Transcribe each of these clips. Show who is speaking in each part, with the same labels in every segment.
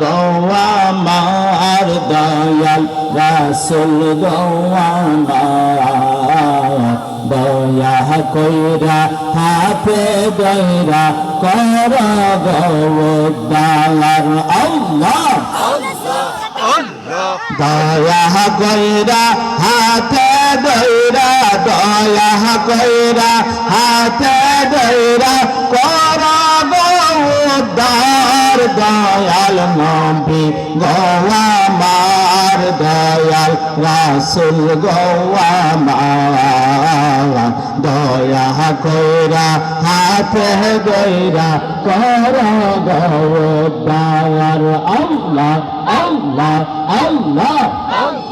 Speaker 1: গোয়ামার দয়াল রাসুল গোয়ামার দয়া কইরা, হাতে দয়রা কর গৌদার আল্লাহ। দয়া কইরা, হাতে দৈরা দয়া কইরা, হাতে দৈরা কর দয়াল নবী গোয়ামার দয়াল, রাসুল গোয়ামার দয়া কইরা, হাতে গইরা কর গো দয়ার। আল্লাহ আল্লাহ আল্লাহ।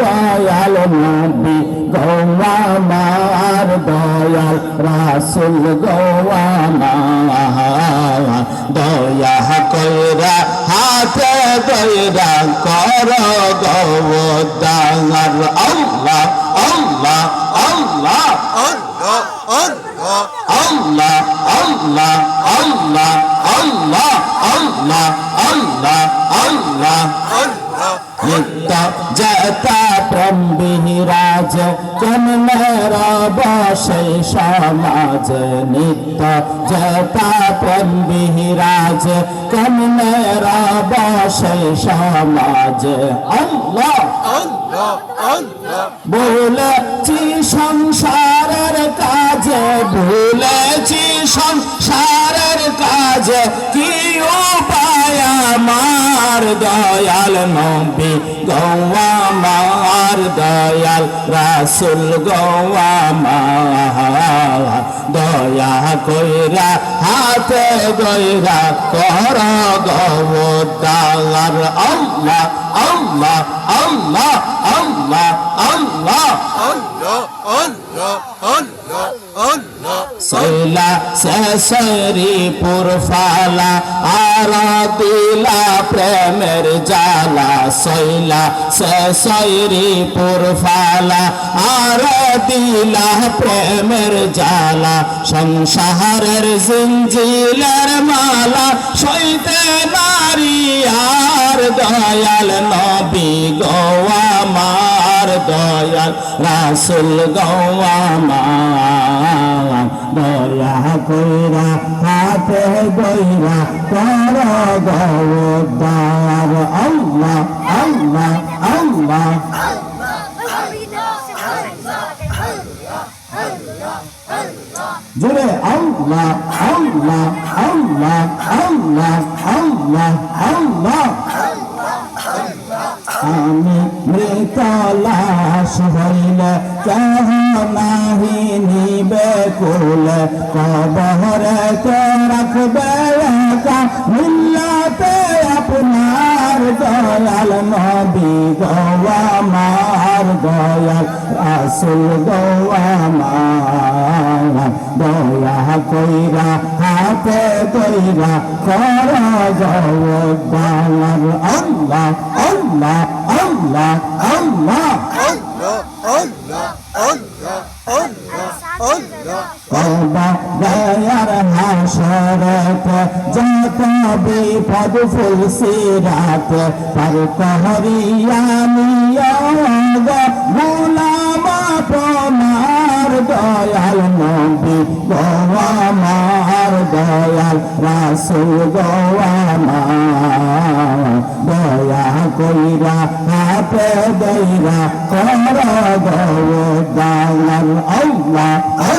Speaker 1: দয়াল নবী, গৌয়া মার দয়াল, রাসুল গৌয়া মার দয়া কইরা, হাতে দয়রা কর গৌদার আল্লাহ আল্লাহ আল্লাহ আল্লাহ আল্লাহ আল্লাহ আল্লাহ প্রম্বিরাজ জন্মের বসে সমাজ নিত্য জতা প্রম্বিরাজ কন্যের বসে সমাজ বলেছি সংসারের কাজে ভুলেছি সংসারের কাজে, কি আমার দয়াল নবী গৌয়া মার দয়াল রাসুল গৌয়া মার দয়া কইরা হাতে গইরা কর গৌদার আল্লাহ আল্লাহ আল্লাহ আল্লাহ আল্লাহ সৈলা শেষরি পুরফালা আর দিলা প্রেমের জালা সৈলা শেষরি পুরফালা আর দিলা প্রেমের জালা সংসারের জিঞ্জিলের মালা। সইতে নারী আর দয়াল নবী গোয়া মার দয়াল, রাসুল গোয়া মার দয়া কইরা, হাতে গইরা কর গৌদার আল্লাহ আল্লাহ আল্লাহ। জুড়ে আল্লাহ আল্লাহ আল্লাহ আল্লাহ আল্লাহ আল্লাহ। আমি মৃত লাশ কেহ নাহি নিবে কুল কবরে কে রাখবে একা। মিল্লাতে আপনার দয়াল নবী গোয়া মার দয়াল রাসুল গোয়া মার দয়া কইরা, হাতে কইরা কর গৌদার আল্লাহ আল্লাহ আল্লাহ আল্লাহ কবা বিপদ ফুলসি রাত? পার কহরিয়া মোলামা তোমার দয়াল নবী গোয়ামার দয়াল রাসুল গোয়ামা দয়া কইরা, হাতে দইরা, কর দয়াল আল্লাহ।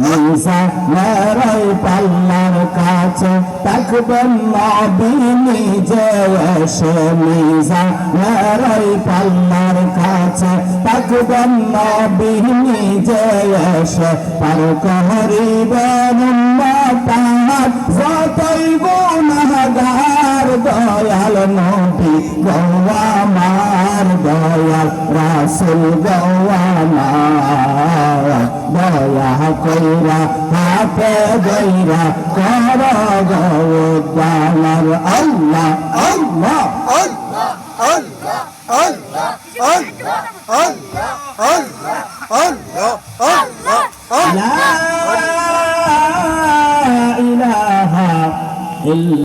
Speaker 1: মুসাফেরাই পাল্লার কাছে থাকবেন নবী নিজে এসে মুসাফেরাই পাল্লার কাছে থাকবেন নবী নিজে এসে পার করিবেন পাহাড় যতই গুণাগার, দয়াল নবী গৌয়া রাসুল গৌয়ামার দয়া কইরা হাতে গইরা কর গৌদানার আল্লাহ আল্লাহ
Speaker 2: Allah, Allah, Allah, Allah, Allah, Allah, Allah, Allah, Allah.
Speaker 1: لا إله إلا